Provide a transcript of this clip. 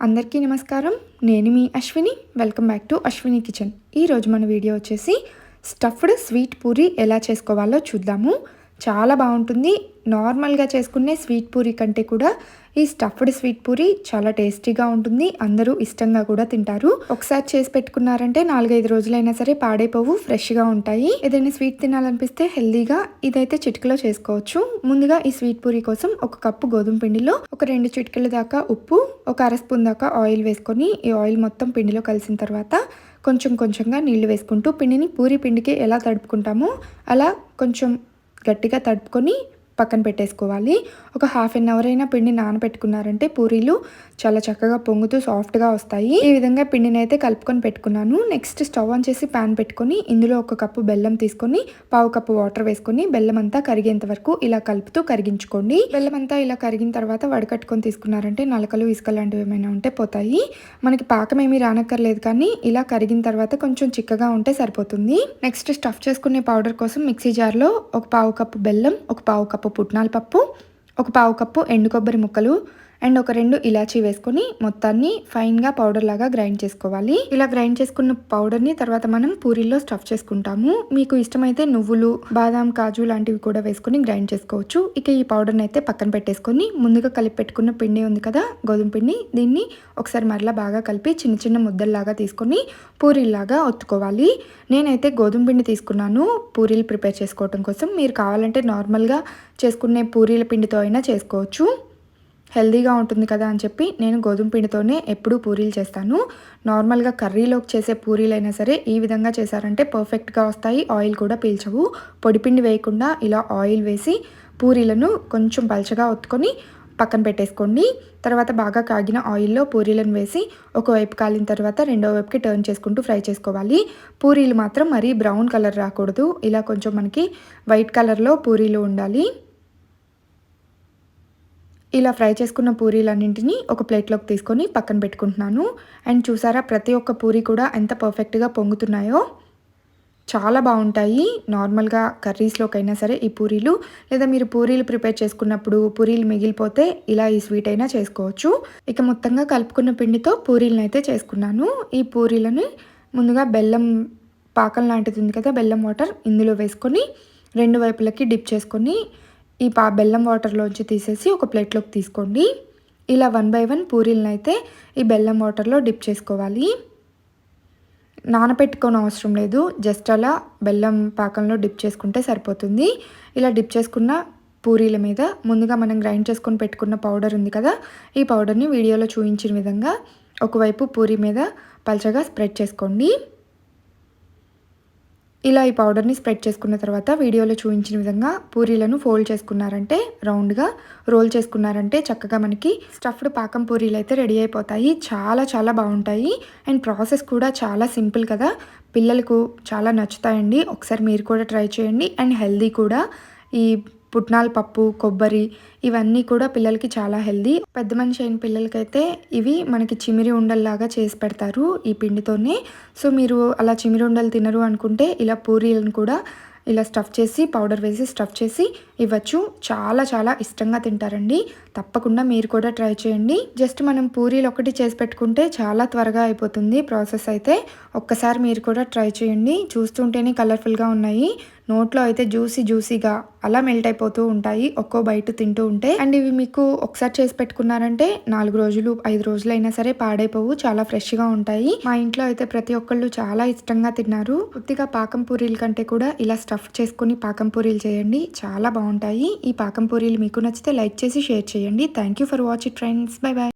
అందరికీ నమస్కారం. నేను మీ Ashwini. Welcome back to Ashwini kitchen ఈరోజు మన వీడియో వచ్చేసి స్టఫ్డ్ స్వీట్ పూరి ఎలా చేసుకోవాలో చూద్దాము. చాలా బాగుంటుంది. నార్మల్గా చేసుకునే స్వీట్ పూరి కంటే కూడా ఈ స్టఫ్డ్ స్వీట్ పూరి చాలా టేస్టీగా ఉంటుంది. అందరూ ఇష్టంగా కూడా తింటారు. ఒకసారి చేసి పెట్టుకున్నారంటే నాలుగైదు రోజులైనా సరే పాడైపోవు ఫ్రెష్గా ఉంటాయి. ఏదైనా స్వీట్ తినాలనిపిస్తే హెల్దీగా ఇదైతే చిటికలో చేసుకోవచ్చు. ముందుగా ఈ స్వీట్ పూరి కోసం ఒక కప్పు గోధుమ పిండిలో ఒక రెండు చిటికల దాకా ఉప్పు ఒక అర స్పూన్ దాకా ఆయిల్ వేసుకొని ఈ ఆయిల్ మొత్తం పిండిలో కలిసిన తర్వాత కొంచెం కొంచెంగా నీళ్ళు వేసుకుంటూ పిండిని పూరి పిండికి ఎలా తడుపుకుంటామో అలా కొంచెం గట్టిగా తడుపుకొని పక్కన పెట్టేసుకోవాలి. ఒక హాఫ్ అన్ అవర్ అయినా పిండి నానబెట్టుకున్నారంటే పూరీలు చాలా చక్కగా పొంగుతూ సాఫ్ట్గా వస్తాయి. ఈ విధంగా పిండిని అయితే కలుపుకొని పెట్టుకున్నాను. నెక్స్ట్ స్టవ్ ఆన్ చేసి ప్యాన్ పెట్టుకొని ఇందులో ఒక కప్పు బెల్లం తీసుకొని పావు కప్పు వాటర్ వేసుకొని బెల్లం అంతా కరిగేంత వరకు ఇలా కలుపుతూ కరిగించుకోండి. బెల్లం అంతా ఇలా కరిగిన తర్వాత వడకట్టుకొని తీసుకున్నారంటే నలకలు ఇసుక లాంటివి ఏమైనా ఉంటే పోతాయి. మనకి పాకం ఏమీ రానక్కర్లేదు కానీ ఇలా కరిగిన తర్వాత కొంచెం చిక్కగా ఉంటే సరిపోతుంది. నెక్స్ట్ స్టఫ్ చేసుకునే పౌడర్ కోసం మిక్సీ జార్లో ఒక పావు కప్పు బెల్లం ఒక పావు కప్పు పుట్నాల పప్పు ఒక పావు కప్పు ఎండు కొబ్బరి ముక్కలు అండ్ ఒక రెండు ఇలాచీ వేసుకొని మొత్తాన్ని ఫైన్గా పౌడర్ లాగా గ్రైండ్ చేసుకోవాలి. ఇలా గ్రైండ్ చేసుకున్న పౌడర్ని తర్వాత మనం పూరీల్లో స్టఫ్ చేసుకుంటాము. మీకు ఇష్టమైతే నువ్వులు బాదాం కాజు లాంటివి కూడా వేసుకొని గ్రైండ్ చేసుకోవచ్చు. ఇక ఈ పౌడర్ని అయితే పక్కన పెట్టేసుకొని ముందుగా కలిపి పెట్టుకున్న పిండి ఉంది కదా గోధుమ పిండి దీన్ని ఒకసారి మరలా బాగా కలిపి చిన్న చిన్న ముద్దల్లాగా తీసుకొని పూరీల్లాగా ఒత్తుకోవాలి. నేనైతే గోధుమ పిండి తీసుకున్నాను పూరీలు ప్రిపేర్ చేసుకోవటం కోసం. మీరు కావాలంటే నార్మల్గా చేసుకునే పూరీల పిండితో అయినా చేసుకోవచ్చు. హెల్దీగా ఉంటుంది కదా అని చెప్పి నేను గోధుమ పిండితోనే ఎప్పుడూ పూరీలు చేస్తాను. నార్మల్గా కర్రీలోకి చేసే పూరీలైనా సరే ఈ విధంగా చేశారంటే పర్ఫెక్ట్గా వస్తాయి. ఆయిల్ కూడా పీల్చవు. పొడిపిండి వేయకుండా ఇలా ఆయిల్ వేసి పూరీలను కొంచెం పలచగా ఒత్తుకొని పక్కన పెట్టేసుకోండి. తర్వాత బాగా కాగిన ఆయిల్లో పూరీలను వేసి ఒకవైపు కాలిన తర్వాత రెండో వైపుకి టర్న్ చేసుకుంటూ ఫ్రై చేసుకోవాలి. పూరీలు మాత్రం మరీ బ్రౌన్ కలర్ రాకూడదు. ఇలా కొంచెం మనకి వైట్ కలర్లో పూరీలు ఉండాలి. ఇలా ఫ్రై చేసుకున్న పూరీలన్నింటినీ ఒక ప్లేట్లోకి తీసుకొని పక్కన పెట్టుకుంటున్నాను. అండ్ చూసారా ప్రతి ఒక్క పూరీ కూడా ఎంత పర్ఫెక్ట్గా పొంగుతున్నాయో. చాలా బాగుంటాయి. నార్మల్గా కర్రీస్లోకైనా సరే ఈ పూరీలు లేదా మీరు పూరీలు ప్రిపేర్ చేసుకున్నప్పుడు పూరీలు మిగిలిపోతే ఇలా ఈ స్వీట్ అయినా చేసుకోవచ్చు. ఇక మొత్తంగా కలుపుకున్న పిండితో పూరీలను అయితే చేసుకున్నాను. ఈ పూరీలని ముందుగా బెల్లం పాకం లాంటిది ఉంది కదా బెల్లం వాటర్ ఇందులో వేసుకొని రెండు వైపులకి డిప్ చేసుకొని ఈ పా బెల్లం వాటర్లోంచి తీసేసి ఒక ప్లేట్లోకి తీసుకోండి. ఇలా వన్ బై వన్ పూరీలను అయితే ఈ బెల్లం వాటర్లో డిప్ చేసుకోవాలి. నానపెట్టుకోని అవసరం లేదు. జస్ట్ అలా బెల్లం పాకంలో డిప్ చేసుకుంటే సరిపోతుంది. ఇలా డిప్ చేసుకున్న పూరీల మీద ముందుగా మనం గ్రైండ్ చేసుకొని పెట్టుకున్న పౌడర్ ఉంది కదా ఈ పౌడర్ని వీడియోలో చూపించిన విధంగా ఒకవైపు పూరి మీద పల్చగా స్ప్రెడ్ చేసుకోండి. ఇలా ఈ పౌడర్ని స్ప్రెడ్ చేసుకున్న తర్వాత వీడియోలో చూపించిన విధంగా పూరీలను ఫోల్డ్ చేసుకున్నారంటే రౌండ్గా రోల్ చేసుకున్నారంటే చక్కగా మనకి స్టఫ్డ్ పాకం పూరీలు అయితే రెడీ అయిపోతాయి. చాలా చాలా బాగుంటాయి. అండ్ ప్రాసెస్ కూడా చాలా సింపుల్ కదా. పిల్లలకు చాలా నచ్చుతాయండి. ఒకసారి మీరు కూడా ట్రై చేయండి. అండ్ హెల్దీ కూడా. ఈ పుట్నాల పప్పు కొబ్బరి ఇవన్నీ కూడా పిల్లలకి చాలా హెల్దీ. పెద్ద మనిషి అయిన పిల్లలకైతే ఇవి మనకి చిమిరి ఉండల్లాగా చేసి పెడతారు ఈ పిండితోనే. సో మీరు అలా చిమిరి ఉండలు తినరు అనుకుంటే ఇలా పూరీలను కూడా ఇలా స్టఫ్ చేసి పౌడర్ వేసి స్టఫ్ చేసి ఇవ్వచ్చు. చాలా చాలా ఇష్టంగా తింటారండి. తప్పకుండా మీరు కూడా ట్రై చేయండి. జస్ట్ మనం పూరీలు ఒకటి చేసి పెట్టుకుంటే చాలా త్వరగా అయిపోతుంది ప్రాసెస్ అయితే. ఒక్కసారి మీరు కూడా ట్రై చేయండి. చూస్తుంటేనే కలర్ఫుల్గా ఉన్నాయి. నోట్లో అయితే జ్యూసీ జ్యూసీగా అలా మెల్ట్ అయిపోతూ ఉంటాయి. ఒక్కో బయట తింటూ ఉంటే. అండ్ ఇవి మీకు ఒకసారి చేసి పెట్టుకున్నారంటే నాలుగు రోజులు ఐదు రోజులు అయినా సరే పాడైపోవు. చాలా ఫ్రెష్గా ఉంటాయి. మా ఇంట్లో అయితే ప్రతి ఒక్కళ్ళు చాలా ఇష్టంగా తిన్నారు. కొద్దిగా పాకం పూరీల కంటే కూడా ఇలా స్టఫ్ చేసుకుని పాకం పూరీలు చేయండి. చాలా బాగుంటాయి. ఈ పాకం పూరీలు మీకు నచ్చితే లైక్ చేసి షేర్ చేయండి. Thank you for watch it friends bye bye